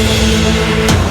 We'll be right back.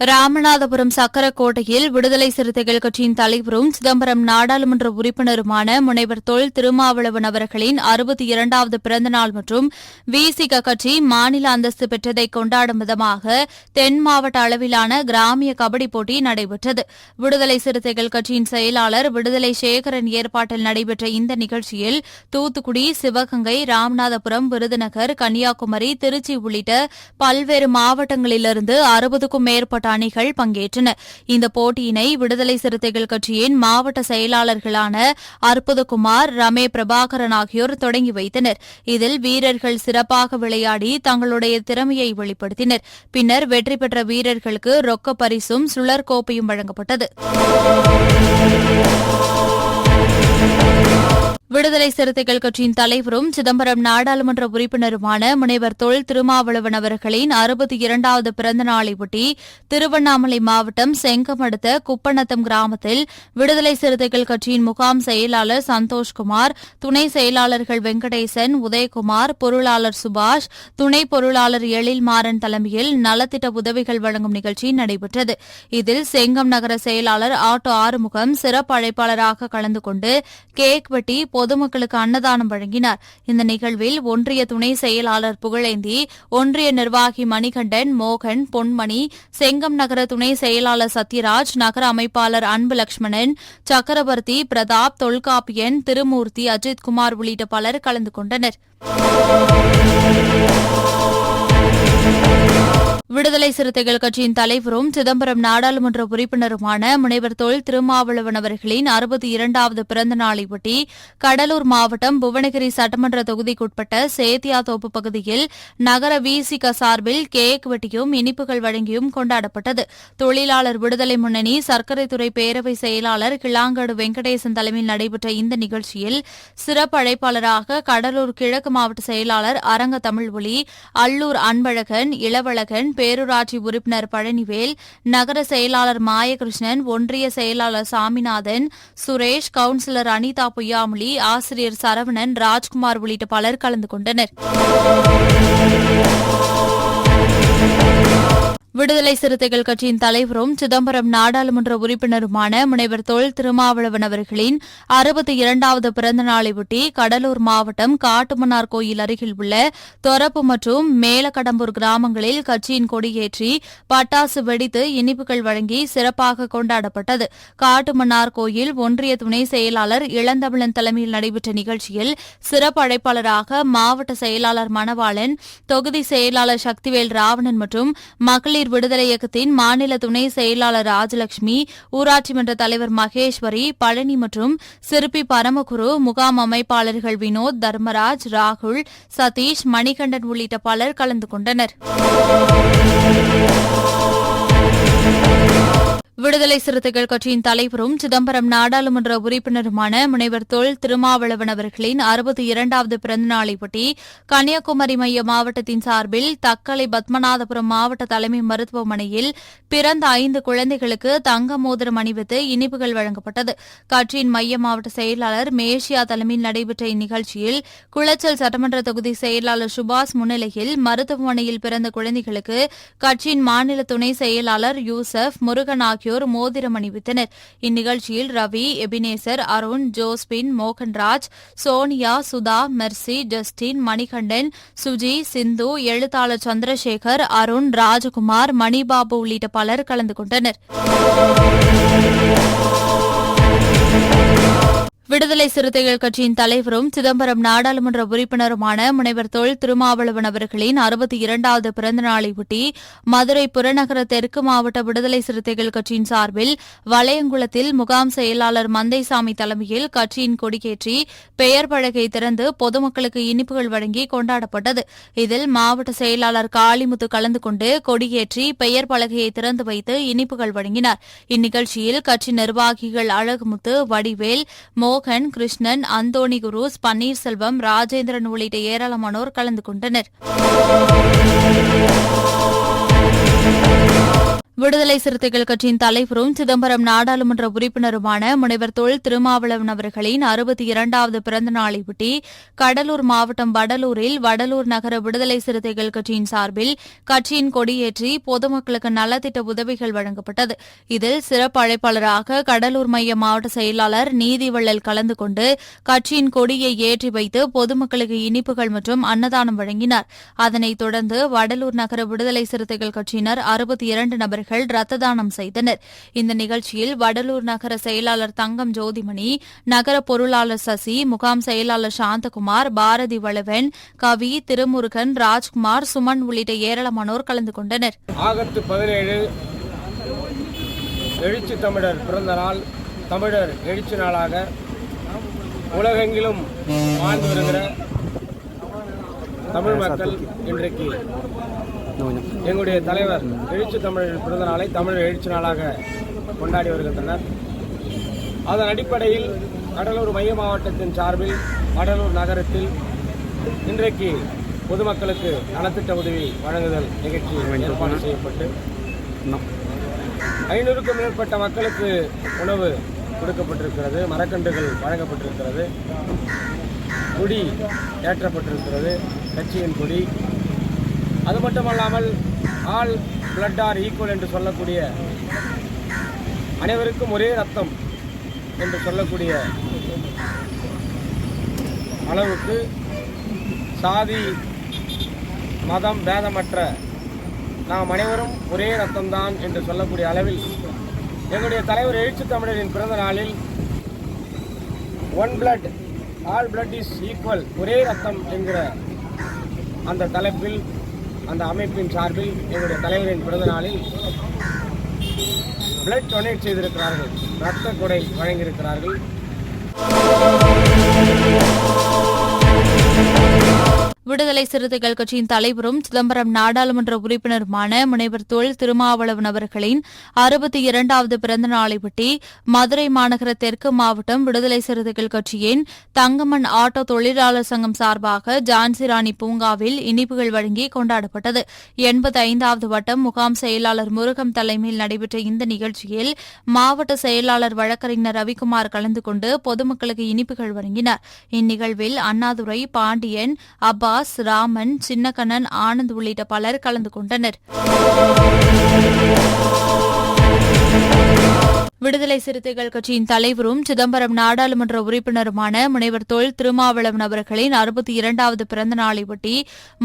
Ramanathapuram சக்கரக்கோட்டையில் விடுதலை சிறுத்தைகள் கட்சியின் தலைவரும் சிதம்பரம் நாடாளுமன்ற உறுப்பினருமான முனைவர் தொல் திருமாவளவன் அவர்களின் அறுபத்தி இரண்டாவது பிறந்தநாள் மற்றும் விசிக கட்சி மாநில அந்தஸ்து பெற்றதை கொண்டாடும் விதமாக தென் மாவட்ட அளவிலான கிராமிய கபடி போட்டி நடைபெற்றது. விடுதலை சிறுத்தைகள் கட்சியின் செயலாளர் விடுதலை சேகரன் ஏற்பாட்டில் நடைபெற்ற இந்த நிகழ்ச்சியில் தூத்துக்குடி சிவகங்கை ராமநாதபுரம் விருதுநகர் கன்னியாகுமரி திருச்சி உள்ளிட்ட பல்வேறு மாவட்டங்களிலிருந்து அறுபதுக்கும் மேற்பட்ட அணிகள் பங்கேற்றன இந்த போட்டியினை விடுதலை சிறுத்தைகள் கட்சியின் மாவட்ட செயலாளர்களான அற்புதகுமார் ரமே பிரபாகரன் ஆகியோர் தொடங்கி வைத்தனர். இதில் வீரர்கள் சிறப்பாக விளையாடி தங்களுடைய திறமையை வெளிப்படுத்தினர். பின்னர் வெற்றி பெற்ற வீரர்களுக்கு ரொக்க பரிசும் சுழற் கோப்பையும் வழங்கப்பட்டது. விடுதலை சிறுத்தைகள் கட்சியின் தலைவரும் சிதம்பரம் நாடாளுமன்ற உறுப்பினருமான முனைவர் தொல் திருமாவளவன் அவர்களின் அறுபத்தி இரண்டாவது பிறந்த நாளையொட்டி திருவண்ணாமலை மாவட்டம் செங்கம் அடுத்த குப்பநத்தம் கிராமத்தில் விடுதலை சிறுத்தைகள் கட்சியின் முகாம் செயலாளர் சந்தோஷ்குமார் துணை செயலாளர்கள் வெங்கடேசன் உதயகுமார் பொருளாளர் சுபாஷ் துணை பொருளாளர் எழில்மாறன் தலைமையில் நலத்திட்ட உதவிகள் வழங்கும் நிகழ்ச்சி நடைபெற்றது. இதில் செங்கம் நகர செயலாளர் ஆட்டோ ஆறுமுகம் சிறப்பு அழைப்பாளராக கலந்து கொண்டு கேக் வெட்டி பொதுமக்களுக்கு அன்னதானம் வழங்கினார். இந்த நிகழ்வில் ஒன்றிய துணை செயலாளர் புகழேந்தி ஒன்றிய நிர்வாகி மணிகண்டன் மோகன் பொன்மணி செங்கம் நகர துணை செயலாளர் சத்யராஜ் நகர அமைப்பாளர் அன்பு லட்சுமணன் சக்கரவர்த்தி பிரதாப் தொல்காப்பியன் திருமூர்த்தி அஜித்குமார் உள்ளிட்ட பலர் கலந்து கொண்டனர். விடுதலை சிறுத்தைகள் கட்சியின் தலைவரும் சிதம்பரம் நாடாளுமன்ற உறுப்பினருமான முனைவர் தொல் திருமாவளவன் அவர்களின் அறுபத்தி இரண்டாவது பிறந்த நாளையொட்டி கடலூர் மாவட்டம் புவனகிரி சட்டமன்ற தொகுதிக்குட்பட்ட சேத்தியாத்தோப்பு பகுதியில் நகர விசிக சார்பில் கேக் வெட்டியும் இனிப்புகள் வழங்கியும் கொண்டாடப்பட்டது. தொழிலாளர் விடுதலை முன்னணி சர்க்கரைத்துறை பேரவை செயலாளர் கிளாங்கடு வெங்கடேசன் தலைமையில் நடைபெற்ற இந்த நிகழ்ச்சியில் சிறப்பு அழைப்பாளராக கடலூர் கிழக்கு மாவட்ட செயலாளர் அரங்க தமிழ் ஒளி அல்லூர் அன்பழகன் இளவழகன் பேரூராட்சி உறுப்பினர் பழனிவேல் நகர செயலாளர் மாயகிருஷ்ணன் ஒன்றிய செயலாளர் சாமிநாதன் சுரேஷ் கவுன்சிலர் அனிதா பொய்யாமொழி ஆசிரியர் சரவணன் ராஜ்குமார் உள்ளிட்ட பலர் கலந்து கொண்டனர். விடுதலை சிறுத்தைகள் கட்சியின் தலைவரும் சிதம்பரம் நாடாளுமன்ற உறுப்பினருமான முனைவர் தொல் திருமாவளவன் அவர்களின் அறுபத்தி இரண்டாவது பிறந்த நாளையொட்டி கடலூர் மாவட்டம் காட்டுமன்னார் கோயில் அருகில் உள்ள தொரப்பு மற்றும் மேலக்கடம்பூர் கிராமங்களில் கட்சியின் கொடியேற்றி பட்டாசு வெடித்து இனிப்புகள் வழங்கி சிறப்பாக கொண்டாடப்பட்டது. காட்டுமன்னார் கோயில் ஒன்றிய துணை செயலாளர் இளந்தமிழன் தலைமையில் நடைபெற்ற நிகழ்ச்சியில் சிறப்பு அழைப்பாளராக மாவட்ட செயலாளர் மணவாளன் தொகுதி செயலாளர் சக்திவேல் ராவணன் மற்றும் மகளிர் விடுதலை இயக்கத்தின் மாநில துணை செயலாளர் ராஜலட்சுமி ஊராட்சி மன்ற தலைவர் மகேஸ்வரி பழனி மற்றும் சிற்பி பரமகுரு முகாம் அமைப்பாளர்கள் வினோத் தர்மராஜ் ராகுல் சதீஷ் மணிகண்டன் உள்ளிட்ட பலர் கலந்து கொண்டனர். விடுதலை சிறுத்தைகள் கட்சியின் தலைவரும் சிதம்பரம் நாடாளுமன்ற உறுப்பினருமான முனைவர் தொல் திருமாவளவன் அவர்களின் அறுபத்தி இரண்டாவது பிறந்தநாளையொட்டி கன்னியாகுமரி மைய மாவட்டத்தின் சார்பில் தக்கலை பத்மநாதபுரம் மாவட்ட தலைமை மருத்துவமனையில் பிறந்த ஐந்து குழந்தைகளுக்கு தங்க மோதிரம் அணிவித்து இனிப்புகள் வழங்கப்பட்டது. கட்சியின் மைய மாவட்ட செயலாளர் மேஷியா தலைமையில் நடைபெற்ற இந்நிகழ்ச்சியில் குளச்சல் சட்டமன்ற தொகுதி செயலாளர் சுபாஷ் முன்னிலையில் மருத்துவமனையில் பிறந்த குழந்தைகளுக்கு கட்சியின் மாநில துணை செயலாளர் யூசப் முருகன் ஆகியோர் ஆகியோர் மோதிரம் அணிவித்தனர். இந்நிகழ்ச்சியில் Ravi Ebenezer Arun Josephine Mohanraj Sonia Sudha Mercy Justin Manikandan Suji Sindhu எழுத்தாளர் சந்திரசேகர் அருண் ராஜகுமார் மணிபாபு உள்ளிட்ட பலர் கலந்து கொண்டனர். விடுதலை சிறுத்தைகள் கட்சியின் தலைவரும் சிதம்பரம் நாடாளுமன்ற உறுப்பினருமான முனைவர் தொல் திருமாவளவன் அவர்களின் அறுபத்தி இரண்டாவது பிறந்த நாளையொட்டி மதுரை புறநகர தெற்கு மாவட்ட விடுதலை சிறுத்தைகள் கட்சியின் சார்பில் வளையங்குளத்தில் முகாம் செயலாளர் மந்தைசாமி தலைமையில் கட்சியின் கொடியேற்றி பெயர் பலகை திறந்து பொதுமக்களுக்கு இனிப்புகள் வழங்கி கொண்டாடப்பட்டது. இதில் மாவட்ட செயலாளர் காளிமுத்து கலந்து கொண்டு கொடியேற்றி பெயர் பலகையை திறந்து வைத்து இனிப்புகள் வழங்கினார். இந்நிகழ்ச்சியில் கட்சி நிர்வாகிகள் அழகுமுத்து வடிவேல் மோகன் கிருஷ்ணன் அந்தோணி குரூஸ் பன்னீர்செல்வம் ராஜேந்திரன் உள்ளிட்ட ஏராளமானோர் கலந்து கொண்டனர். விடுதலை சிறுத்தைகள் கட்சியின் தலைவரும் சிதம்பரம் நாடாளுமன்ற உறுப்பினருமான முனைவர் தொல் திருமாவளவன் அவர்களின் அறுபத்தி இரண்டாவது பிறந்த நாளையொட்டி கடலூர் மாவட்டம் வடலூரில் வடலூர் நகர விடுதலை சிறுத்தைகள் கட்சியின் சார்பில் கட்சியின் கொடியேற்றி பொதுமக்களுக்கு நலத்திட்ட உதவிகள் வழங்கப்பட்டது. இதில் சிறப்பு அழைப்பாளராக கடலூர் மைய மாவட்ட செயலாளர் நீதிவள்ளல் கலந்து கொண்டு கட்சியின் கொடியை ஏற்றி வைத்து பொதுமக்களுக்கு இனிப்புகள் மற்றும் அன்னதானம் வழங்கினார். அதனைத் தொடர்ந்து வடலூர் நகர விடுதலை சிறுத்தைகள் கட்சியினர் அறுபத்தி இரண்டு நபர்கள் ரத்த தானம் செய்தனர். இந்த நிகழ்ச்சியில் வடலூர் நகர செயலாளர் தங்கம் ஜோதிமணி நகர பொருளாளர் சசி முகாம் செயலாளர் சாந்தகுமார் பாரதி வளவன் கவி திருமுருகன் ராஜ்குமார் சுமன் உள்ளிட்ட ஏராளமானோர் கலந்து கொண்டனர். ஆகஸ்ட் பதினேழு எழுச்சி தமிழர் பிறந்த நாள் தமிழர் எழுச்சி நாளாக உலகெங்கிலும் வாழ்ந்து வருகிற தமிழ் மக்கள் இன்றைக்கு எங்களுடைய தலைவர் எழுச்சி தமிழ் பிறந்த நாளை தமிழ் எழுச்சி நாளாக கொண்டாடி வருகின்றனர். அதன் அடிப்படையில் கடலூர் மைய மாவட்டத்தின் சார்பில் கடலூர் நகரத்தில் இன்றைக்கு பொதுமக்களுக்கு நலத்திட்ட உதவி வழங்குதல் நிகழ்ச்சி ஏற்பாடு செய்யப்பட்டு ஐநூறுக்கும் மேற்பட்ட மக்களுக்கு உணவு கொடுக்கப்பட்டிருக்கிறது மரக்கன்றுகள் வழங்கப்பட்டிருக்கிறது கொடி ஏற்றப்பட்டிருக்கிறது கட்சியின் கொடி அது மட்டுமல்லாமல் ஆல் பிளட் ஆர் ஈக்குவல் என்று சொல்லக்கூடிய அனைவருக்கும் ஒரே ரத்தம் என்று சொல்லக்கூடிய அளவுக்கு சாதி மதம் பேதமற்ற நாம் அனைவரும் ஒரே ரத்தம்தான் என்று சொல்லக்கூடிய அளவில் எங்களுடைய தலைவர் எழுச்சி தமிழரின் பிறந்த நாளில் one blood all blood is equal ஒரே ரத்தம் என்கிற அந்த தலைப்பில் அந்த அமைப்பின் சார்பில் எங்களுடைய தலைவரின் பிறந்த நாளில் பிளட் டொனேட் செய்திருக்கிறார்கள். ரத்த கொடை வழங்கியிருக்கிறார்கள். விடுதலை சிறுத்தைகள் கட்சியின் தலைவரும் சிதம்பரம் நாடாளுமன்ற உறுப்பினருமான முனைவர் தொல் திருமாவளவன் அவர்களின் அறுபத்தி இரண்டாவது பிறந்த நாளையொட்டி மதுரை மாநகர தெற்கு மாவட்டம் விடுதலை சிறுத்தைகள் கட்சியின் தங்கமண் ஆட்டோ தொழிலாளர் சங்கம் சார்பாக ஜான்சிராணி பூங்காவில் இனிப்புகள் வழங்கி கொண்டாடப்பட்டது. எண்பத்தி ஐந்தாவது வட்டம் முகாம் செயலாளர் முருகம் தலைமையில் நடைபெற்ற இந்த நிகழ்ச்சியில் மாவட்ட செயலாளர் வழக்கறிஞர் ரவிக்குமார் கலந்து கொண்டு பொதுமக்களுக்கு இனிப்புகள் வழங்கினார். இந்நிகழ்வில் அண்ணாதுரை பாண்டியன் அப்பா அப்பாஸ் ராமன் சின்னக்கண்ணன் ஆனந்த் உள்ளிட்ட பலர் கலந்து கொண்டனர். விடுதலை சிறுத்தைகள் கட்சியின் தலைவரும் சிதம்பரம் நாடாளுமன்ற உறுப்பினருமான முனைவர் தொல் திருமாவளவன் அவர்களின் அறுபத்தி இரண்டாவது பிறந்த நாளையொட்டி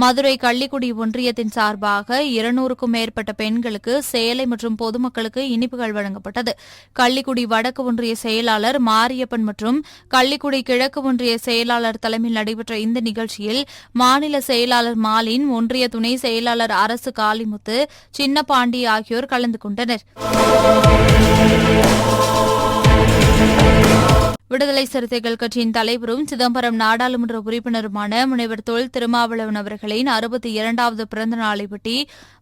மதுரை கள்ளிக்குடி ஒன்றியத்தின் சார்பாக இருநூறுக்கும் மேற்பட்ட பெண்களுக்கு சேலை மற்றும் பொதுமக்களுக்கு இனிப்புகள் வழங்கப்பட்டது. கள்ளிக்குடி வடக்கு ஒன்றிய செயலாளர் மாரியப்பன் மற்றும் கள்ளிக்குடி கிழக்கு ஒன்றிய செயலாளர் தலைமையில் நடைபெற்ற இந்த நிகழ்ச்சியில் மாநில செயலாளர் மாலின் ஒன்றிய துணை செயலாளர் அரசு காளிமுத்து சின்னபாண்டி ஆகியோர் கலந்து கொண்டனர். amor. விடுதலை சிறுத்தைகள் கட்சியின் தலைவரும் சிதம்பரம் நாடாளுமன்ற உறுப்பினருமான முனைவர் தொல் திருமாவளவன் அவர்களின் அறுபத்தி இரண்டாவது பிறந்த நாளையொட்டி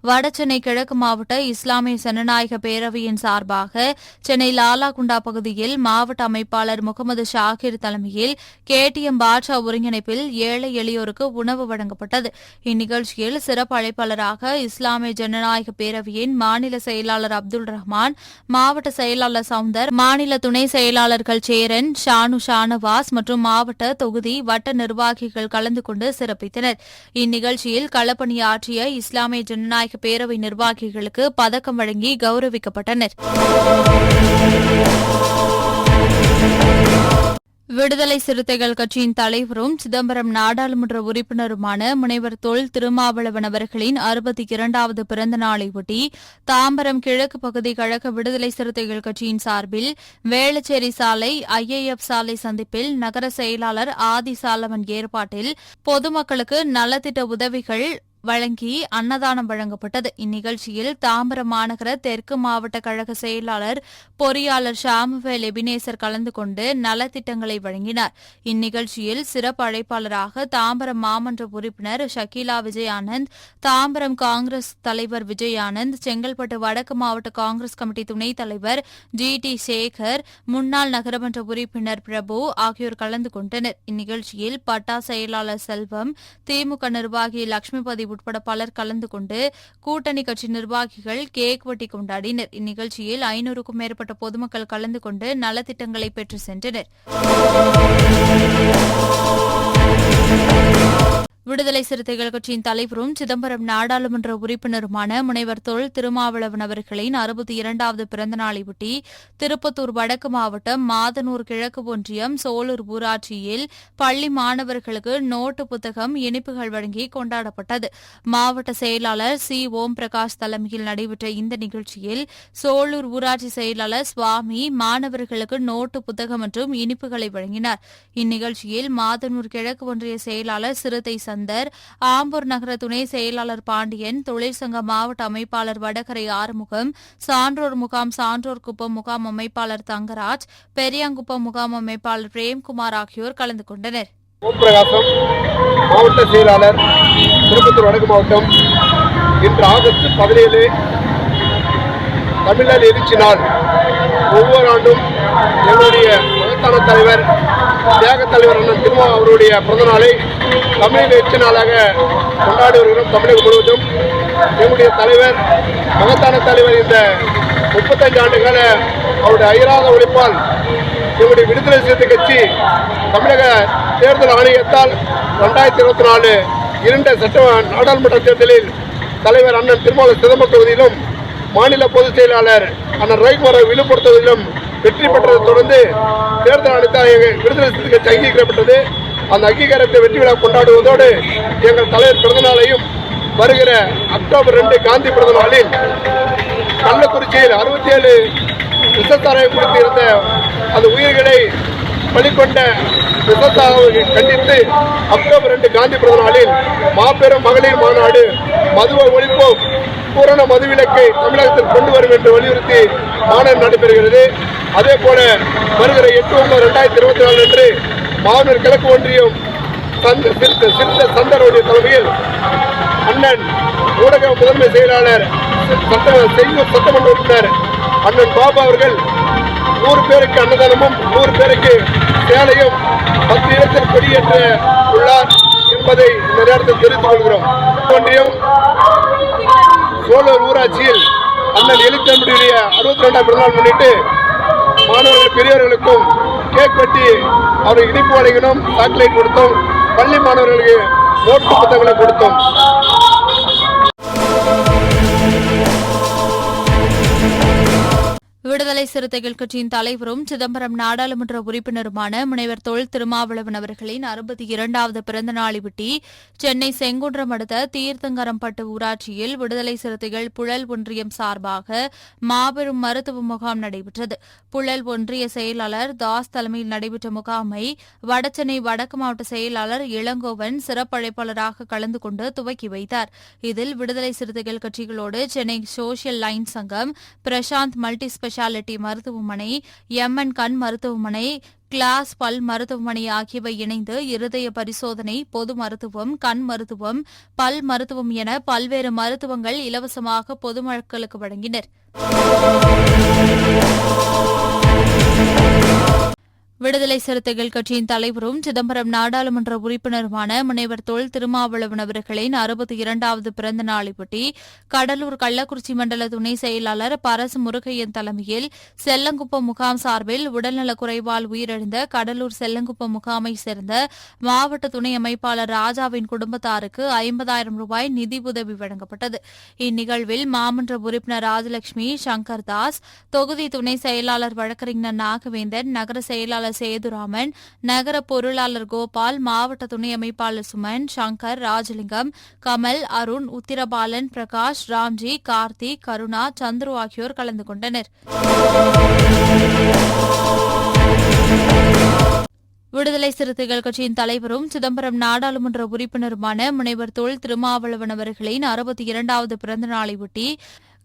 வடசென்னை கிழக்கு மாவட்ட இஸ்லாமிய ஜனநாயக பேரவையின் சார்பாக சென்னை லாலாகுண்டா பகுதியில் மாவட்ட அமைப்பாளர் முகமது ஷாகிர் தலைமையில் கேடிஎம் பாட்ஷா ஒருங்கிணைப்பில் ஏழை எளியோருக்கு உணவு வழங்கப்பட்டது. இந்நிகழ்ச்சியில் சிறப்பு அழைப்பாளராக இஸ்லாமிய ஜனநாயக பேரவையின் மாநில செயலாளர் அப்துல் ரஹ்மான் மாவட்ட செயலாளர் சவுந்தர் மாநில துணை செயலாளர்கள் சேரன் ஷானு ஷானவாஸ் மற்றும் மாவட்ட தொகுதி வட்ட நிர்வாகிகள் கலந்து கொண்டு சிறப்பித்தனர். இந்நிகழ்ச்சியில் களப்பணியாற்றிய இஸ்லாமிய ஜனநாயக பேரவை நிர்வாகிகளுக்கு பதக்கம் வழங்கி கௌரவிக்கப்பட்டனர். விடுதலை சிறுத்தைகள் கட்சியின் தலைவரும் சிதம்பரம் நாடாளுமன்ற உறுப்பினருமான முனைவர் தொல் திருமாவளவன் அவர்களின் அறுபத்தி இரண்டாவது பிறந்த நாளையொட்டி தாம்பரம் கிழக்கு பகுதி கழக விடுதலை சிறுத்தைகள் கட்சியின் சார்பில் வேளச்சேரி சாலை ஐஏஎஃப் சாலை சந்திப்பில் நகர செயலாளர் ஆதி சாலவன் ஏற்பாட்டில் பொதுமக்களுக்கு நலத்திட்ட உதவிகள் வழங்கி அன்னதானம் வழங்கப்பட்டது. இந்நிகழ்ச்சியில் தாம்பரம் மாநகர தெற்கு மாவட்ட கழக செயலாளர் பொறியாளர் ஷாமுவேல் எபினேசர் கலந்து கொண்டு நலத்திட்டங்களை வழங்கினார். இந்நிகழ்ச்சியில் சிறப்பு அழைப்பாளராக தாம்பரம் மாமன்ற உறுப்பினர் ஷக்கீலா விஜயானந்த் தாம்பரம் காங்கிரஸ் தலைவர் விஜயானந்த் செங்கல்பட்டு வடக்கு மாவட்ட காங்கிரஸ் கமிட்டி துணைத் தலைவர் ஜி டி சேகர் முன்னாள் நகரமன்ற உறுப்பினர் பிரபு ஆகியோர் கலந்து கொண்டனர். இந்நிகழ்ச்சியில் பட்டா செயலாளர் செல்வம் திமுக நிர்வாகி லட்சுமிபதி உட்பட பலர் கலந்து கொண்டு கூட்டணி கட்சி நிர்வாகிகள் கேக் வெட்டி கொண்டாடினர். இந்நிகழ்ச்சியில் ஐநூறுக்கும் மேற்பட்ட பொதுமக்கள் கலந்து கொண்டு நலத்திட்டங்களை பெற்று சென்றனர். விடுதலை சிறுத்தைகள் கட்சியின் தலைவரும் சிதம்பரம் நாடாளுமன்ற உறுப்பினருமான முனைவர் தொல் திருமாவளவன் அவர்களின் அறுபத்தி இரண்டாவது பிறந்தநாளையொட்டி திருப்பத்தூர் வடக்கு மாவட்டம் மாதனூர் கிழக்கு ஒன்றியம் சோலூர் ஊராட்சியில் பள்ளி மாணவர்களுக்கு நோட்டு புத்தகம் இனிப்புகள் வழங்கி கொண்டாடப்பட்டது. மாவட்ட செயலாளர் சி. ஓம் பிரகாஷ் தலைமையில் நடைபெற்ற இந்த நிகழ்ச்சியில் சோலூர் ஊராட்சி செயலாளர் சுவாமி மாணவர்களுக்கு நோட்டு புத்தகம் மற்றும் இனிப்புகளை வழங்கினார். இந்நிகழ்ச்சியில் மாதனூர் கிழக்கு ஒன்றிய செயலாளர் சிறுத்தை சந்தர் ஆம்பூர் நகர துணை செயலாளர் பாண்டியன் தொழிற்சங்க மாவட்ட அமைப்பாளர் வடகரை ஆறுமுகம் சான்றோர் முகாம் சான்றோர் குப்பம் முகாம் அமைப்பாளர் தங்கராஜ் பெரியாங்குப்பம் முகாம் அமைப்பாளர் பிரேம்குமார் ஆகியோர் கலந்து கொண்டனர். ஓம் பிரகாசம் மாவட்ட செயலாளர் திருப்பத்தூர் வடக்கு மாவட்டம் இன்று ஆகஸ்ட் பதினேழு தமிழர் எழுச்சி நாள். ஒவ்வொரு ஆண்டும் எங்களுடைய மகத்தான தலைவர் தியாக தலைவர் அண்ணன் திருமா அவருடைய பிறந்த நாளை வெற்றி நாளாக கொண்டாடி வருகிறோம் தமிழகம் முழுவதும். எங்களுடைய தலைவர் மகத்தான தலைவர் இந்த முப்பத்தஞ்சு ஆண்டு கால அவருடைய அயராத உழைப்பால் எங்களுடைய விடுதலை சிறுத்தை கட்சி தமிழக தேர்தல் ஆணையத்தால் ரெண்டாயிரத்தி இருபத்தி நாலு இரண்டு சட்ட நாடாளுமன்ற தேர்தலில் தலைவர் அண்ணன் திருமாவள சிதம்பரம் தொகுதியிலும் மாநில பொதுச் செயலாளர் அண்ணன் ரவிக்குமாரை விழுப்புரத்துவதிலும் வெற்றி பெற்றதை தொடர்ந்து தேர்தல் ஆணையத்தால் எங்கள் விடுதலை சிறுத்தைகள் அங்கீகரிக்கப்பட்டது. அந்த அங்கீகாரத்தை வெற்றி விழா கொண்டாடுவதோடு எங்கள் தலைவர் பிறந்தநாளையும் வருகிற அக்டோபர் ரெண்டு காந்தி பிறந்த நாளில் கள்ளக்குறிச்சியில் அறுபத்தி ஏழு விசத்தாரை குறித்து இருந்த அந்த உயிர்களை பலிக்கொண்ட விவசாயிகளை கண்டித்து அக்டோபர் ரெண்டு காந்தி பிறந்த நாளில் மாபெரும் மகளிர் மாநாடு மதுவை ஒழிப்போம். பூரண மதுவிலக்கை தமிழகத்தில் கொண்டு வரும் என்று வலியுறுத்தி மாநாடு நடைபெறுகிறது. அதே போல வருகிற எட்டு ஒன்பது ரெண்டாயிரத்தி இருபத்தி நாலு அன்று மாவட்ட கிழக்கு ஒன்றியம் சந்த சிறுத்த சிறுத்த சந்தருடைய தலைமையில் அண்ணன் ஊடக முதன்மை செயலாளர் சட்ட செய்யூர் சட்டமன்ற உறுப்பினர் அண்ணன் பாபா அவர்கள் நூறு பேருக்கு அன்னதானமும் நூறு பேருக்கு சேலையும் பத்து இடத்தில் கொடியேற்ற உள்ளார் என்பதை இந்த நேரத்தில் தெரிவித்துக் கொள்கிறோம். ஒன்றியம் சோழர் ஊராட்சியில் அண்ணன் எழுத்தன்புடைய அறுபத்தி ரெண்டாம் பிறந்தநாள் முன்னிட்டு மாணவர்கள் பெரியவர்களுக்கும் கேக் வெட்டி அவருக்கு இனிப்பு வழங்கினோம் சாக்லேட் கொடுத்தோம். பள்ளி மாணவர்களுக்கு நோட்டு புத்தகங்களை கொடுத்தோம். விடுதலை சிறுத்தைகள் கட்சியின் தலைவரும் சிதம்பரம் நாடாளுமன்ற உறுப்பினருமான முனைவர் தொல் திருமாவளவன் அவர்களின் அறுபத்தி இரண்டாவது பிறந்த நாளையொட்டி சென்னை செங்குன்றம் அடுத்த தீர்த்தங்கரம்பட்டு ஊராட்சியில் விடுதலை சிறுத்தைகள் புழல் ஒன்றியம் சார்பாக மாபெரும் மருத்துவ முகாம் நடைபெற்றது. புழல் ஒன்றிய செயலாளர் தாஸ் தலைமையில் நடைபெற்ற முகாமை வடசென்னை வடக்கு மாவட்ட செயலாளர் இளங்கோவன் சிறப்பழைப்பாளராக கலந்து கொண்டு துவக்கி வைத்தார். இதில் விடுதலை சிறுத்தைகள் கட்சிகளோடு சென்னை சோசியல் லைன் சங்கம் பிரசாந்த் மல்டி ஸ்பெஷாலிட்டி மருத்துவமனை எம்என் கண் மருத்துவமனை கிளாஸ் பல் மருத்துவமனை ஆகியவை இணைந்து இருதய பரிசோதனை பொது மருத்துவம் கண் மருத்துவம் பல் மருத்துவம் என பல்வேறு மருத்துவங்கள் இலவசமாக பொதுமக்களுக்கு வழங்கினர். விடுதலை சிறுத்தைகள் கட்சியின் தலைவரும் சிதம்பரம் நாடாளுமன்ற உறுப்பினருமான முனைவர் தொல் திருமாவளவன் அவர்களின் அறுபத்தி இரண்டாவது பிறந்த நாளையொட்டி கடலூர் கள்ளக்குறிச்சி மண்டல துணை செயலாளர் பரசு முருகையன் தலைமையில் செல்லங்குப்பம் முகாம் சார்பில் உடல்நலக் குறைவால் உயிரிழந்த கடலூர் செல்லங்குப்பம் முகாமை சேர்ந்த மாவட்ட துணை அமைப்பாளர் ராஜாவின் குடும்பத்தாருக்கு ஐம்பதாயிரம் ரூபாய் நிதி உதவி வழங்கப்பட்டது. இந்நிகழ்வில் மாமன்ற உறுப்பினர் ராஜலட்சுமி சங்கர் தாஸ் தொகுதி துணை செயலாளர் வழக்கறிஞர் நாகவேந்தன் நகர செயலாளர் சேதுராமன் நகர பொருளாளர் கோபால் மாவட்ட துணை அமைப்பாளர் சுமன் சங்கர் ராஜலிங்கம் கமல் அருண் உத்திரபாலன் பிரகாஷ் ராம்ஜி கார்த்திக் கருணா சந்துரு ஆகியோர் கலந்து கொண்டனர். விடுதலை சிறுத்தைகள் கட்சியின் தலைவரும் சிதம்பரம் நாடாளுமன்ற உறுப்பினருமான முனைவர் தொல் திருமாவளவன் அவர்களின் அறுபத்தி இரண்டாவது பிறந்த நாளையொட்டி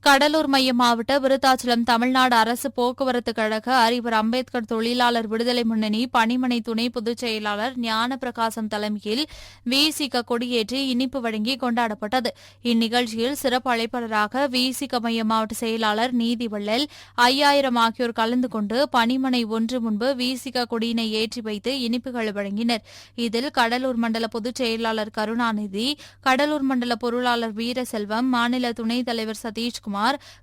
கடலூர் மைய மாவட்ட விருத்தாச்சலம் தமிழ்நாடு அரசு போக்குவரத்து கழக அறிவர் அம்பேத்கர் தொழிலாளர் விடுதலை முன்னணி பணிமனை துணை பொதுச் செயலாளர் ஞான பிரகாசம் தலைமையில் விசிக கொடியேற்றி இனிப்பு வழங்கி கொண்டாடப்பட்டது. இந்நிகழ்ச்சியில் சிறப்பு அழைப்பாளராக விசிக மைய மாவட்ட செயலாளர் நீதிவள்ளல் ஐயாயிரம் ஆகியோர் கலந்து கொண்டு பணிமனை ஒன்று முன்பு விசிக கொடியினை ஏற்றி வைத்து இனிப்புகள் வழங்கினர். இதில் கடலூர் மண்டல பொதுச் செயலாளர் கருணாநிதி கடலூர் மண்டல பொருளாளர் வீரசெல்வம் மாநில துணைத் தலைவர் சதீஷ்குமார்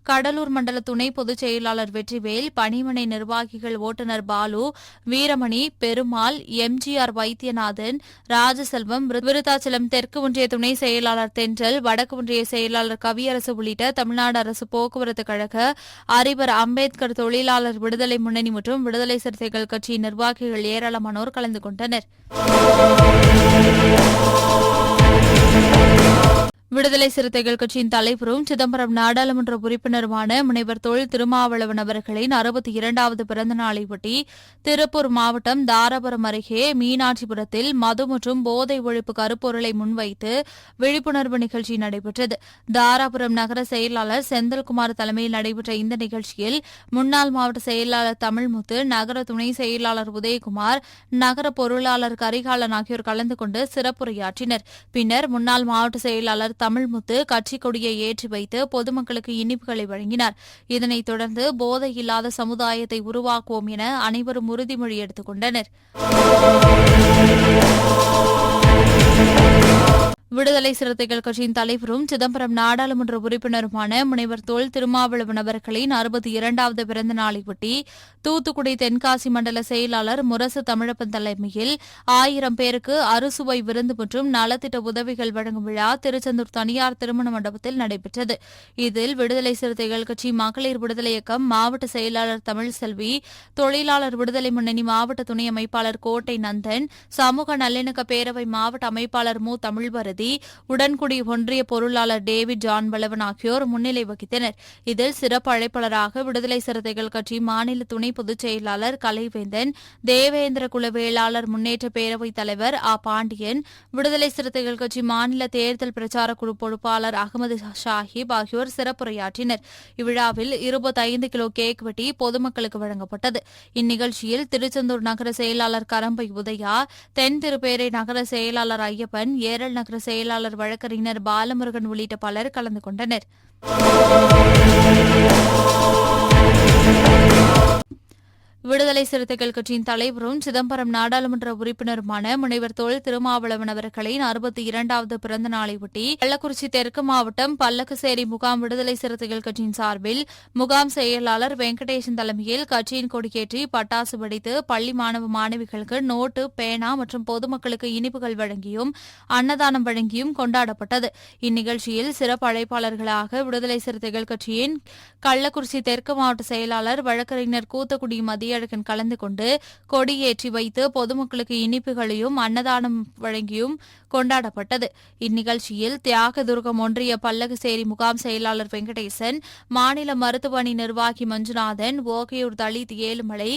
கடலூர் மண்டல துணை பொதுச் செயலாளர் வெற்றிவேல் பணிமனை நிர்வாகிகள் ஓட்டுநர் பாலு வீரமணி பெருமாள் எம்ஜிஆர் வைத்தியநாதன் ராஜசெல்வம் விருதாச்சலம் தெற்கு ஒன்றிய துணை செயலாளர் தென்றல் வடக்கு ஒன்றிய செயலாளர் கவியரசு உள்ளிட்ட தமிழ்நாடு அரசு போக்குவரத்து கழக அறிவர் அம்பேத்கர் தொழிலாளர் விடுதலை முன்னணி மற்றும் விடுதலை சிறுத்தைகள் கட்சியின் நிர்வாகிகள் ஏராளமானோர் கலந்து கொண்டனர். விடுதலை சிறுத்தைகள் கட்சியின் தலைவரும் சிதம்பரம் நாடாளுமன்ற உறுப்பினருமான முனைவர் தொல் திருமாவளவன் அவர்களின் அறுபத்தி இரண்டாவது பிறந்த நாளையொட்டி திருப்பூர் மாவட்டம் தாராபுரம் அருகே மீனாட்சிபுரத்தில் மது மற்றும் போதை ஒழிப்பு கருப்பொருளை முன்வைத்து விழிப்புணர்வு நிகழ்ச்சி நடைபெற்றது. தாராபுரம் நகர செயலாளர் செந்தில்குமார் தலைமையில் நடைபெற்ற இந்த நிகழ்ச்சியில் முன்னாள் மாவட்ட செயலாளர் தமிழ்முத்து நகர துணை செயலாளர் உதயகுமார் நகர பொருளாளர் கரிகாலன் ஆகியோர் கலந்து கொண்டு சிறப்புரையாற்றினர். பின்னர் முன்னாள் மாவட்ட செயலாளர் தமிழ்முத்து கட்சிக் கொடியை ஏற்றி வைத்து பொதுமக்களுக்கு இனிப்புகளை வழங்கினார். இதனைத் தொடர்ந்து போதை இல்லாத சமுதாயத்தை உருவாக்குவோம் என அனைவரும் உறுதிமொழி எடுத்துக் கொண்டனர். விடுதலை சிறுத்தைகள் கட்சியின் தலைவரும் சிதம்பரம் நாடாளுமன்ற உறுப்பினருமான முனைவர் தோல் திருமாவளவன் அவர்களின் அறுபத்தி இரண்டாவது பிறந்த நாளையொட்டி தூத்துக்குடி தென்காசி மண்டல செயலாளர் முரசு தமிழப்பன் தலைமையில் ஆயிரம் பேருக்கு அறுசுவை விருந்து மற்றும் நலத்திட்ட உதவிகள் வழங்கும் விழா திருச்செந்தூர் தனியார் திருமண மண்டபத்தில் நடைபெற்றது. இதில் விடுதலை சிறுத்தைகள் கட்சி மகளிர் விடுதலை இயக்கம் மாவட்ட செயலாளர் தமிழ்செல்வி தொழிலாளர் விடுதலை முன்னணி மாவட்ட துணை அமைப்பாளர் கோட்டை நந்தன் சமூக நல்லிணக்க பேரவை மாவட்ட அமைப்பாளர் மு. தமிழ்வரதி உடன்குடி ஒன்றிய பொருளாளர் டேவிட் ஜான் பலவன் ஆகியோர் முன்னிலை வகித்தனர். இதில் சிறப்பு அழைப்பாளராக விடுதலை சிறுத்தைகள் கட்சி மாநில துணை பொதுச் செயலாளர் கலைவேந்தன் தேவேந்திர குலவேளாளர் முன்னேற்ற பேரவைத் தலைவர் ஆ. பாண்டியன் விடுதலை சிறுத்தைகள் கட்சி மாநில தேர்தல் பிரச்சார குழு பொறுப்பாளர் அகமது ஷாஹிப் ஆகியோர் சிறப்புரையாற்றினர். இவ்விழாவில் இருபத்தைந்து கிலோ கேக் வெட்டி பொதுமக்களுக்கு வழங்கப்பட்டது. இந்நிகழ்ச்சியில் திருச்செந்தூர் நகர செயலாளர் கரம்பை உதயா தென் திருப்பேரை நகர செயலாளர் ஐயப்பன் ஏரல் நகர செயலாளர் வழக்கறிஞர் பாலமுருகன் உள்ளிட்ட பலர் கலந்து கொண்டனர். விடுதலை சிறுத்தைகள் கட்சியின் தலைவரும் சிதம்பரம் நாடாளுமன்ற உறுப்பினருமான முனைவர் தொழில் திருமாவளவன் அவர்களின் அறுபத்தி இரண்டாவது பிறந்த நாளையொட்டி கள்ளக்குறிச்சி தெற்கு மாவட்டம் பல்லக்குசேரி முகாம் விடுதலை சிறுத்தைகள் கட்சியின் சார்பில் முகாம் செயலாளர் வெங்கடேசன் தலைமையில் கட்சியின் கொடியேற்றி பட்டாசு வெடித்து பள்ளி மாணவ மாணவிகளுக்கு நோட்டு பேனா மற்றும் பொதுமக்களுக்கு இனிப்புகள் வழங்கியும் அன்னதானம் வழங்கியும் கொண்டாடப்பட்டது. இந்நிகழ்ச்சியில் சிறப்பு அழைப்பாளர்களாக விடுதலை சிறுத்தைகள் கட்சியின் கள்ளக்குறிச்சி தெற்கு மாவட்ட செயலாளர் வழக்கறிஞர் கூத்தக்குடி மதியழகன் கலந்து கொண்டு கொடியேற்றி வைத்து பொதுமக்களுக்கு இனிப்புகளையும் அன்னதானம் வழங்கியும் கொண்டாடப்பட்டது. இந்நிகழ்ச்சியில் தியாகதுர்கம் ஒன்றிய பல்லகசேரி முகாம் செயலாளர் வெங்கடேசன் மாநில மருத்துவ நிர்வாகி மஞ்சுநாதன் ஓகையூர் தலித் ஏழுமலை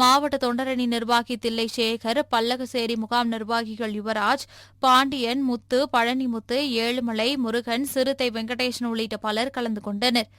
மாவட்ட தொண்டரணி நிர்வாகி தில்லை சேகர் பல்லகசேரி முகாம் நிர்வாகிகள் யுவராஜ் பாண்டியன் முத்து பழனிமுத்து ஏழுமலை முருகன் சிறுத்தை வெங்கடேசன் உள்ளிட்ட பலர் கலந்து கொண்டனர்.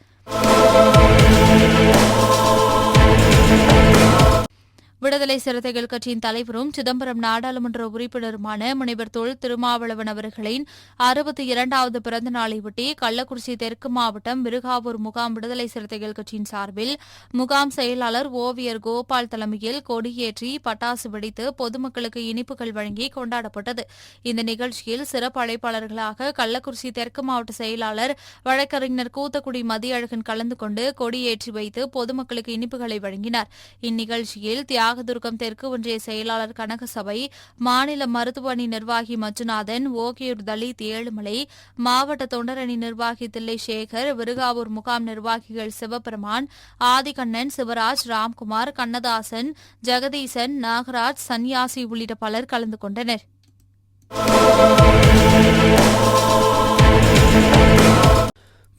விடுதலை சிறுத்தைகள் கட்சியின் தலைவரும் சிதம்பரம் நாடாளுமன்ற உறுப்பினருமான முனைவர் தொல் திருமாவளவன் அவர்களின் அறுபத்தி இரண்டாவது பிறந்த நாளையொட்டி கள்ளக்குறிச்சி தெற்கு மாவட்டம் விருகாவூர் முகாம் விடுதலை சிறுத்தைகள் கட்சியின் சார்பில் முகாம் செயலாளர் ஓவியர் கோபால் தலைமையில் கொடியேற்றி பட்டாசு வெடித்து பொதுமக்களுக்கு இனிப்புகள் வழங்கி கொண்டாடப்பட்டது. இந்த நிகழ்ச்சியில் சிறப்பு அழைப்பாளர்களாக கள்ளக்குறிச்சி தெற்கு மாவட்ட செயலாளர் வழக்கறிஞர் கூத்தக்குடி மதியழகன் கலந்து கொண்டு கொடியேற்றி வைத்து பொதுமக்களுக்கு இனிப்புகளை வழங்கினார். இந்நிகழ்ச்சியில் நாகதுர்கம் தெற்கு ஒன்றிய செயலாளர் கனகசபை மாநில மருத்துவ நிர்வாகி மஞ்சுநாதன் ஓகியூர் தலித் ஏழுமலை மாவட்ட தொண்டரணி நிர்வாகி தில்லை சேகர் விருகாவூர் முகாம் நிர்வாகிகள் சிவபெருமான் ஆதிகண்ணன் சிவராஜ் ராம்குமார் கண்ணதாசன் ஜெகதீசன் நாகராஜ் சன்யாசி உள்ளிட்ட பலர் கலந்து கொண்டனர்.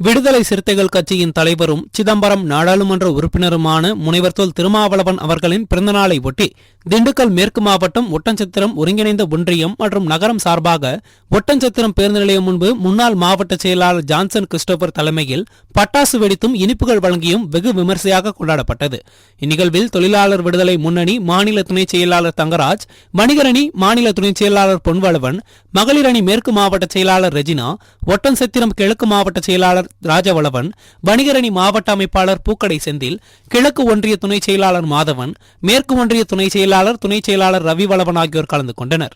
விடுதலை சிறுத்தைகள் கட்சியின் தலைவரும் சிதம்பரம் நாடாளுமன்ற உறுப்பினருமான முனைவர் தொல் திருமாவளவன் அவர்களின் பிறந்தநாளை ஒட்டி திண்டுக்கல் மேற்கு மாவட்டம் ஒட்டஞ்சத்திரம் ஒருங்கிணைந்த ஒன்றியம் மற்றும் நகரம் சார்பாக ஒட்டஞ்சத்திரம் பேருந்து நிலையம் முன்பு முன்னாள் மாவட்ட செயலாளர் ஜான்சன் கிறிஸ்டோபர் தலைமையில் பட்டாசு வெடித்தும் இனிப்புகள் வழங்கியும் வெகு விமர்சையாக கொண்டாடப்பட்டது. இந்நிகழ்வில் தொழிலாளர் விடுதலை முன்னணி மாநில துணைச் செயலாளர் தங்கராஜ் வணிகரணி மாநில துணைச் செயலாளர் பொன்வளவன் மகளிர் அணி மேற்கு மாவட்ட செயலாளர் ரெஜினா ஒட்டன்சத்திரம் கிழக்கு மாவட்ட செயலாளர் ராஜவளவன் வணிகரணி மாவட்ட அமைப்பாளர் பூக்கடை செந்தில் கிழக்கு ஒன்றிய துணை செயலாளர் மாதவன் மேற்கு ஒன்றிய துணை செயலாளர் துணை செயலாளர் ரவிவளவன் ஆகியோர் கலந்து கொண்டனர்.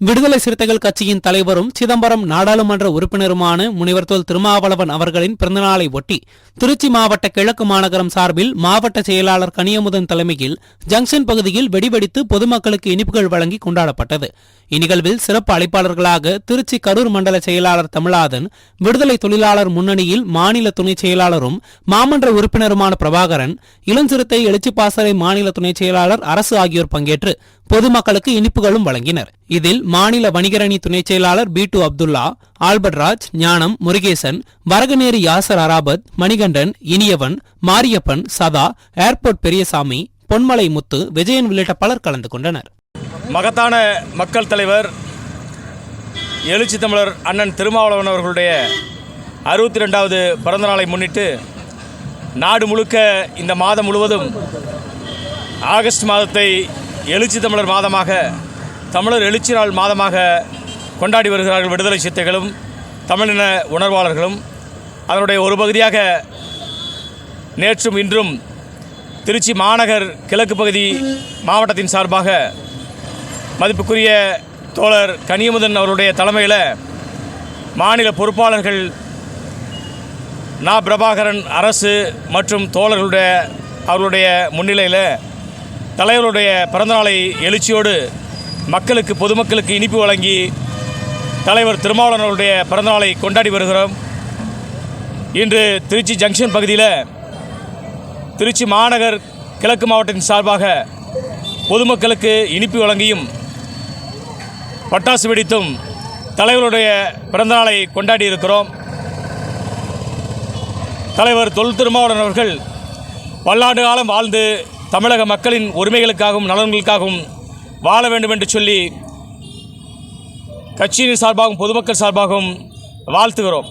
விடுதலை சிறுத்தைகள் கட்சியின் தலைவரும் சிதம்பரம் நாடாளுமன்ற உறுப்பினருமான முனைவர் தொல் திருமாவளவன் அவர்களின் பிறந்தநாளை ஒட்டி திருச்சி மாவட்ட கிழக்கு மாநகரம் சார்பில் மாவட்ட செயலாளர் கனியமுதன் தலைமையில் ஜங்ஷன் பகுதியில் வெடிவெடித்து பொதுமக்களுக்கு இனிப்புகள் வழங்கி கொண்டாடப்பட்டது. இந்நிகழ்வில் சிறப்பு அழைப்பாளர்களாக திருச்சி கரூர் மண்டல செயலாளர் தமிழாதன் விடுதலை தொழிலாளர் முன்னணியில் மாநில துணைச் செயலாளரும் மாமன்ற உறுப்பினருமான பிரபாகரன் இளஞ்சிறுத்தை எழுச்சிப்பாசறை மாநில துணைச் செயலாளர் அரசு ஆகியோர் பங்கேற்று பொதுமக்களுக்கு இனிப்புகளும் வழங்கினர். இதில் மாநில வணிகரணி துணைச் செயலாளர் பி டு அப்துல்லா ஆல்பர்ட் ராஜ் ஞானம் முருகேசன் வரகநேரி யாசர் அராபத் மணிகண்டன் இனியவன் மாரியப்பன் சதா ஏர்போர்ட் பெரியசாமி பொன்மலை முத்து விஜயன் உள்ளிட்ட பலர் கலந்து கொண்டனர். மகத்தான மக்கள் தலைவர் எழுச்சி தமிழர் அண்ணன் திருமாவளவன் அவர்களுடைய அறுபத்தி ரெண்டாவது பிறந்தநாளை முன்னிட்டு நாடு முழுக்க இந்த மாதம் முழுவதும் ஆகஸ்ட் மாதத்தை எழுச்சி தமிழர் மாதமாக தமிழர் எழுச்சி நாள் மாதமாக கொண்டாடி வருகிறார்கள் விடுதலை சித்தைகளும் தமிழின உணர்வாளர்களும். அதனுடைய ஒரு பகுதியாக நேற்றும் இன்றும் திருச்சி மாநகர் கிழக்கு பகுதி மாவட்டத்தின் சார்பாக மதிப்புக்குரிய தோழர் கனியமுதன் அவருடைய தலைமையில் மாநில பொறுப்பாளர்கள் நா. பிரபாகரன் அரசு மற்றும் தோழர்களுடைய அவர்களுடைய முன்னிலையில் தலைவருடைய பிறந்தநாளை எழுச்சியோடு மக்களுக்கு பொதுமக்களுக்கு இனிப்பு வழங்கி தலைவர் திருமாவளவன் பிறந்தநாளை கொண்டாடி வருகிறோம். இன்று திருச்சி ஜங்ஷன் பகுதியில் திருச்சி மாநகர் கிழக்கு மாவட்டத்தின் சார்பாக பொதுமக்களுக்கு இனிப்பு வழங்கியும் பட்டாசு வெடித்தும் தலைவருடைய பிறந்தநாளை கொண்டாடி இருக்கிறோம். தலைவர் தொல் திருமாவளவன் அவர்கள் பல்லாண்டு காலம் வாழ்ந்து தமிழக மக்களின் உரிமைகளுக்காகவும் நலன்களுக்காகவும் வாழ வேண்டும் என்று சொல்லி கட்சியின் சார்பாகவும் பொதுமக்கள் சார்பாகவும் வாழ்த்துகிறோம்.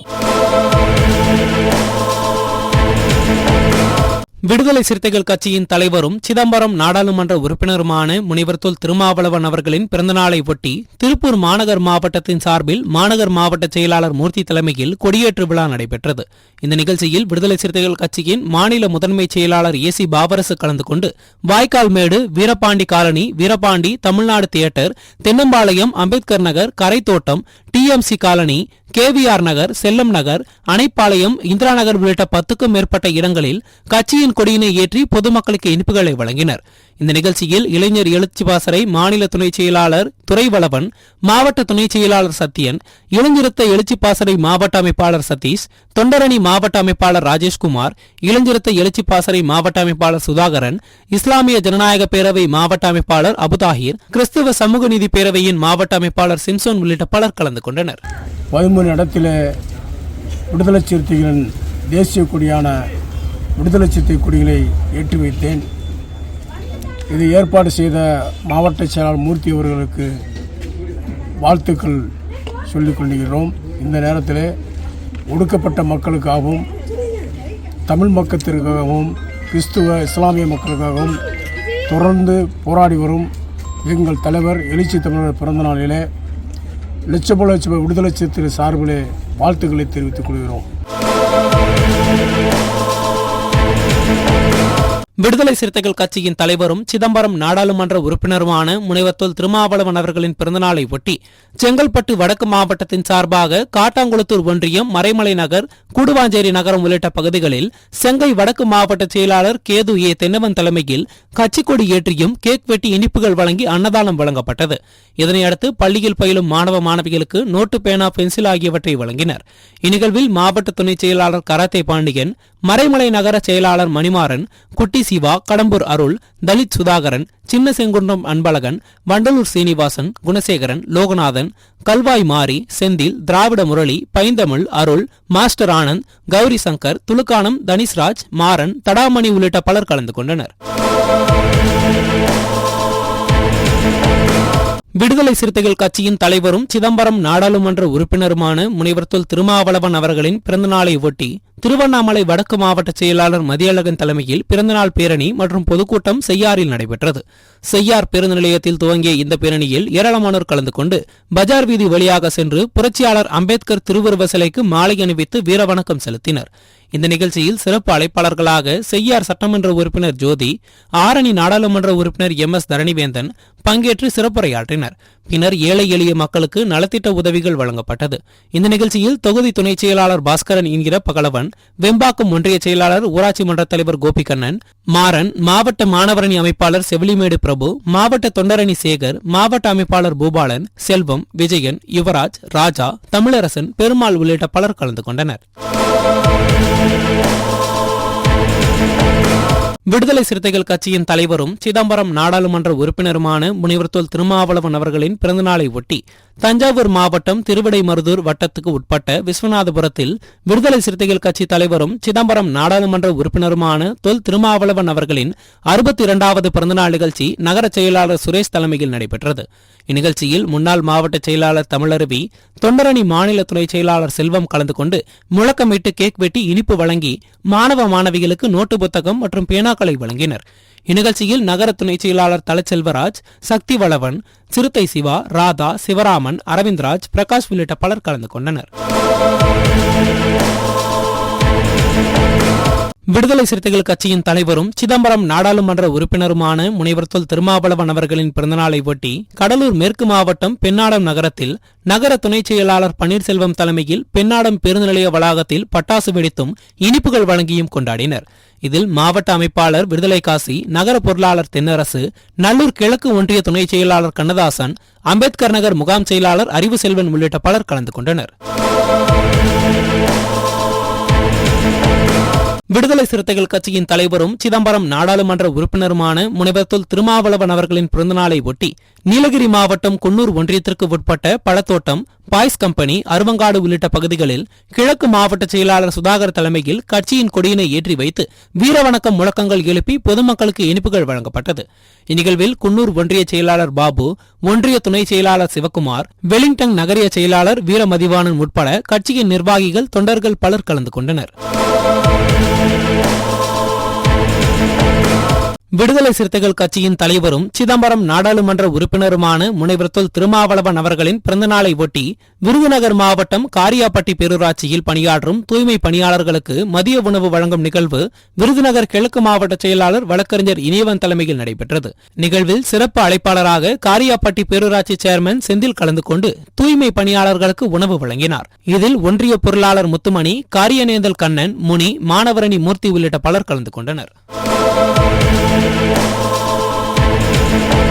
விடுதலை சிறுத்தைகள் கட்சியின் தலைவரும் சிதம்பரம் நாடாளுமன்ற உறுப்பினருமான முனிவர் தொல் திருமாவளவன் அவர்களின் பிறந்தநாளை ஒட்டி திருப்பூர் மாநகர் மாவட்டத்தின் சார்பில் மாநகர் மாவட்ட செயலாளர் மூர்த்தி தலைமையில் கொடியேற்று விழா நடைபெற்றது. இந்த நிகழ்ச்சியில் விடுதலை சிறுத்தைகள் கட்சியின் மாநில முதன்மை செயலாளர் ஏ சி பாபரசு கலந்து கொண்டு Vaikkal Medu Veerapandi colony Veerapandi Tamil Nadu theatre Thennampalayam Ambedkar Nagar Karaithottam TMC colony KVR Nagar Chellam Nagar Anaipalayam Indira நகர் உள்ளிட்ட பத்துக்கும் மேற்பட்ட இடங்களில் கட்சியின் கட்சியின் கொடியினை ஏற்றி பொதுமக்களுக்கு இனிப்புகளை வழங்கினர். இந்த நிகழ்ச்சியில் இளைஞர் எழுச்சிவாசரை மாநில துணைச் செயலாளர் துறைவளவன் மாவட்ட துணைச் செயலாளர் சத்யன் இளஞ்சிறுத்த எழுச்சிப்பாசறை மாவட்ட அமைப்பாளர் சதீஷ் தொண்டரணி மாவட்ட அமைப்பாளர் ராஜேஷ்குமார் இளஞ்சிறுத்த எழுச்சிப்பாசறை மாவட்ட அமைப்பாளர் சுதாகரன் இஸ்லாமிய ஜனநாயக பேரவை மாவட்ட அமைப்பாளர் அபுதாஹிர் கிறிஸ்துவ சமூக நீதி பேரவையின் மாவட்ட அமைப்பாளர் சிம்சோன் உள்ளிட்ட பலர் கலந்து கொண்டனர். பதிமூணு இடத்துல விடுதலை சிறுத்தைகளின் தேசிய கொடியான விடுதலை சித்தை கொடிகளை ஏற்றி வைத்தேன். இது ஏற்பாடு செய்த மாவட்ட செயலாளர் மூர்த்தி அவர்களுக்கு வாழ்த்துக்கள் சொல்லிக் கொள்கிறோம். இந்த நேரத்தில் ஒடுக்கப்பட்ட மக்களுக்காகவும் தமிழ் மக்கத்திற்காகவும் கிறிஸ்துவ இஸ்லாமிய மக்களுக்காகவும் தொடர்ந்து போராடி வரும் எங்கள் தலைவர் எழுச்சி தமிழர் பிறந்த நாளிலே லட்சப லட்சப விடுதலை சிறுத்தை சார்பிலே வாழ்த்துக்களை தெரிவித்துக் கொள்கிறோம். விடுதலை சிறுத்தைகள் கட்சியின் தலைவரும் சிதம்பரம் நாடாளுமன்ற உறுப்பினருமான முனைவத்தோல் திருமாவளவன் அவர்களின் பிறந்தநாளை ஒட்டி செங்கல்பட்டு வடக்கு மாவட்டத்தின் சார்பாக காட்டாங்குளத்தூர் ஒன்றியம் மறைமலை நகர் கூடுவாஞ்சேரி நகரம் உள்ளிட்ட பகுதிகளில் செங்கை வடக்கு மாவட்ட செயலாளர் கேது ஏ தென்னவன் தலைமையில் கட்சி கொடி ஏற்றியும் கேக் வெட்டி இனிப்புகள் வழங்கி அன்னதானம் வழங்கப்பட்டது. இதனையடுத்து பள்ளியில் பயிலும் மாணவ மாணவிகளுக்கு நோட்டு பேனா பென்சில் ஆகியவற்றை வழங்கினர். இந்நிகழ்வில் மாவட்ட துணை செயலாளர் கராத்தே பாண்டியன் மறைமலை நகர செயலாளர் மணிமாறன் குட்டி சிவா கடம்பூர் அருள் தலித் சுதாகரன் சின்ன செங்குன்றம் அன்பழகன் வண்டலூர் சீனிவாசன் குணசேகரன் லோகநாதன் கல்வாய் மாரி செந்தில் திராவிட முரளி பைந்தமிழ் அருள் மாஸ்டர் ஆனந்த் கௌரி சங்கர் துலுக்கானம் தனிஷ்ராஜ் மாறன் தடாமணி உள்ளிட்ட பலர் கலந்து கொண்டனர். விடுதலை சிறுத்தைகள் கட்சியின் தலைவரும் சிதம்பரம் நாடாளுமன்ற உறுப்பினருமான முனைவர் தொல் திருமாவளவன் அவர்களின் பிறந்தநாளை ஒட்டி திருவண்ணாமலை வடக்கு மாவட்ட செயலாளர் மதியழகன் தலைமையில் பிறந்தநாள் பேரணி மற்றும் பொதுக்கூட்டம் செய்யாறில் நடைபெற்றது. செய்யார் பேருந்து நிலையத்தில் துவங்கிய இந்த பேரணியில் ஏராளமானோர் கலந்து கொண்டு பஜார் வீதி வழியாக சென்று புரட்சியாளர் அம்பேத்கர் திருவுருவ சிலைக்கு மாலை அணிவித்து வீரவணக்கம் செலுத்தினர். இந்த நிகழ்ச்சியில் சிறப்பு அழைப்பாளர்களாக செய்யார் சட்டமன்ற உறுப்பினர் ஜோதி ஆரணி நாடாளுமன்ற உறுப்பினர் எம் எஸ் தரணிவேந்தன் பங்கேற்று சிறப்புரையாற்றினர். பின்னர் ஏழை எளிய மக்களுக்கு நலத்திட்ட உதவிகள் வழங்கப்பட்டது. இந்த நிகழ்ச்சியில் தொகுதி துணை செயலாளர் பாஸ்கரன் என்கிற பகலவன் வெம்பாக்கம் ஒன்றிய செயலாளர் ஊராட்சி மன்ற தலைவர் கோபிகண்ணன் மாறன் மாவட்ட மாணவரணி அமைப்பாளர் செவிலிமேடு பிரபு மாவட்ட தொண்டரணி சேகர் மாவட்ட அமைப்பாளர் பூபாலன் செல்வம் விஜயன் யுவராஜ் ராஜா தமிழரசன் பெருமாள் உள்ளிட்ட பலர் கலந்து கொண்டனர். Thank you. விடுதலை சிறுத்தைகள் கட்சியின் தலைவரும் சிதம்பரம் நாடாளுமன்ற உறுப்பினருமான முனைவர் தொல் திருமாவளவன் அவர்களின் பிறந்தநாளை ஒட்டி தஞ்சாவூர் மாவட்டம் திருவிடைமருதூர் வட்டத்துக்கு உட்பட்ட விஸ்வநாதபுரத்தில் விடுதலை சிறுத்தைகள் கட்சி தலைவரும் சிதம்பரம் நாடாளுமன்ற உறுப்பினருமான தொல் திருமாவளவன் அவர்களின் அறுபத்தி இரண்டாவது பிறந்தநாள் நிகழ்ச்சி நகர செயலாளர் சுரேஷ் தலைமையில் நடைபெற்றது. இந்நிகழ்ச்சியில் முன்னாள் மாவட்ட செயலாளர் தமிழருவி தொண்டரணி மாநில துணை செயலாளர் செல்வம் கலந்து கொண்டு முழக்கமிட்டு கேக் வெட்டி இனிப்பு வழங்கி மாணவ மாணவிகளுக்கு நோட்டு புத்தகம் மற்றும் பேனாக்களை வழங்கினர். இந்நிகழ்ச்சியில் நகர துணை செயலாளர் தலச்செல்வராஜ் சக்தி வளவன் சிறுத்தை சிவா ராதா சிவராமன் அரவிந்த்ராஜ் பிரகாஷ் உள்ளிட்ட பலர் கலந்து கொண்டனர். விடுதலை சிறுத்தைகள் கட்சியின் தலைவரும் சிதம்பரம் நாடாளுமன்ற உறுப்பினருமான முனைவர் தொல் திருமாவளவன் அவர்களின் பிறந்தநாளை ஒட்டி கடலூர் மேற்கு மாவட்டம் பெண்ணாடம் நகரத்தில் நகர துணைச் செயலாளர் பன்னீர்செல்வம் தலைமையில் பெண்ணாடம் பேருந்து நிலைய வளாகத்தில் பட்டாசு வெடித்தும் இனிப்புகள் வழங்கியும் கொண்டாடினர். இதில் மாவட்ட அமைப்பாளர் விடுதலை காசி நகர பொருளாளர் தென்னரசு நல்லூர் கிழக்கு ஒன்றிய துணை செயலாளர் கண்ணதாசன் அம்பேத்கர் நகர் முகாம் செயலாளர் அறிவு செல்வன் உள்ளிட்ட பலர் கலந்து கொண்டனர். விடுதலை சிறுத்தைகள் கட்சியின் தலைவரும் சிதம்பரம் நாடாளுமன்ற உறுப்பினருமான முனைவர் தொல் திருமாவளவன் அவர்களின் பிறந்தநாளை ஒட்டி நீலகிரி மாவட்டம் குன்னூர் ஒன்றியத்திற்கு உட்பட்ட பழத்தோட்டம் பாய்ஸ் கம்பெனி அருவங்காடு உள்ளிட்ட பகுதிகளில் கிழக்கு மாவட்ட செயலாளர் சுதாகர் தலைமையில் கட்சியின் கொடியினை ஏற்றி வைத்து வீரவணக்கம் முழக்கங்கள் எழுப்பி பொதுமக்களுக்கு இனிப்புகள் வழங்கப்பட்டது. இந்நிகழ்வில் குன்னூர் ஒன்றிய செயலாளர் பாபு ஒன்றிய துணை செயலாளர் சிவக்குமார் வெலிங்டன் நகரிய செயலாளர் வீரமதிவாணன் உட்பட கட்சியின் நிர்வாகிகள் தொண்டர்கள் பலர் கலந்து கொண்டனர். விடுதலை சிறுத்தைகள் கட்சியின் தலைவரும் சிதம்பரம் நாடாளுமன்ற உறுப்பினருமான முனைவர் தொல் திருமாவளவன் அவர்களின் பிறந்தநாளை ஒட்டி விருதுநகர் மாவட்டம் காரியாப்பட்டி பேரூராட்சியில் பணியாற்றும் தூய்மை பணியாளர்களுக்கு மதிய உணவு வழங்கும் நிகழ்வு விருதுநகர் கிழக்கு மாவட்ட செயலாளர் வழக்கறிஞர் இனியவன் தலைமையில் நடைபெற்றது. நிகழ்வில் சிறப்பு அழைப்பாளராக காரியாப்பட்டி பேரூராட்சி சேர்மன் செந்தில் கலந்து கொண்டு தூய்மை பணியாளர்களுக்கு உணவு வழங்கினார். இதில் ஒன்றிய பொருளாளர் முத்துமணி காரியநேந்தல் கண்ணன் முனி மாணவரணி மூர்த்தி உள்ளிட்ட பலர் கலந்து கொண்டனர். Thank you.